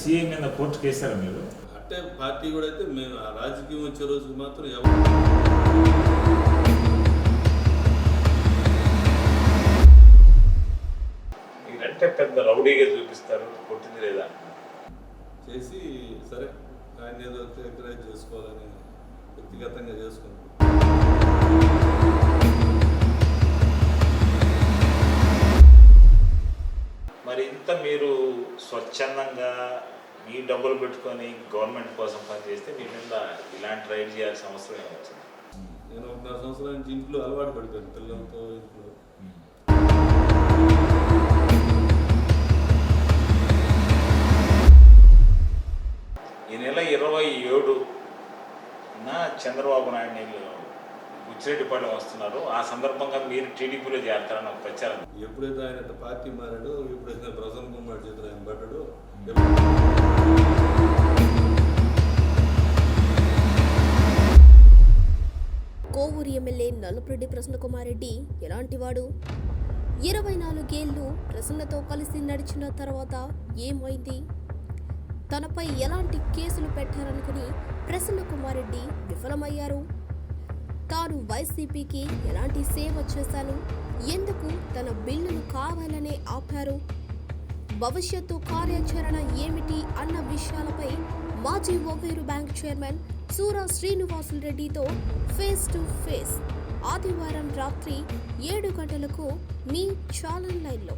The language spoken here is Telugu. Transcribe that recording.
సీఎం మీద కోర్టు కేసారా మీరు? అంటే పార్టీ కూడా అయితే మేము ఆ రాజకీయం వచ్చే రోజుకి మాత్రం ఎవరు మీరంటే పెద్ద రౌడీగా చూపిస్తారు కొట్టింది లేదా? చేసి సరే ఆయన ఏదో ఎంకరేజ్ చేసుకోవాలని వ్యక్తిగతంగా చేసుకున్నాం మరి ఇంత మీరు స్వచ్ఛందంగా మీ డబ్బులు పెట్టుకొని గవర్నమెంట్ కోసం పనిచేస్తే మీ మీద ఇలాంటి రైడ్ చేయాల్సిన అవసరం ఏమొచ్చింది నేను ఒకన్నర సంవత్సరాల నుంచి ఇంట్లో అలవాటు పడిపోయాను పిల్లలతో ఇంట్లో. ఈ నెల ఇరవై ఏడు నా చంద్రబాబు నాయుడు నీళ్ళు బుచ్చిరెడ్డిపాళెం వస్తున్నారు. ఆ సందర్భంగా మీరు టీడీపీలో చేరతారని ఒక ప్రచారం. ఎప్పుడైతే ఆయన పార్టీ మారాడో ఎప్పుడైతే ప్రసన్న కుమార్ చేతులు ఆయన పడ్డాడో కోవూరు ఎమ్మెల్యే నల్లపురెడ్డి ప్రసన్నకుమారెడ్డి ఎలాంటివాడు? ఇరవై నాలుగేళ్ళు ప్రసన్నతో కలిసి నడిచిన తర్వాత ఏమైంది? తనపై ఎలాంటి కేసులు పెట్టారనుకుని ప్రసన్నకుమారెడ్డి విఫలమయ్యారు? తాను వైసీపీకి ఎలాంటి సేవ చేశాను ఎందుకు తన బిల్లును కావాలనే ఆపారు? భవిష్యత్తు కార్యాచరణ ఏమిటి అన్న విషయాలపై మాజీ ఒవ్వేరు బ్యాంక్ చైర్మన్ సూరా శ్రీనివాసులు రెడ్డితో ఫేస్ టు ఫేస్ ఆదివారం రాత్రి ఏడు గంటలకు మీ ఛానల్ లైన్లో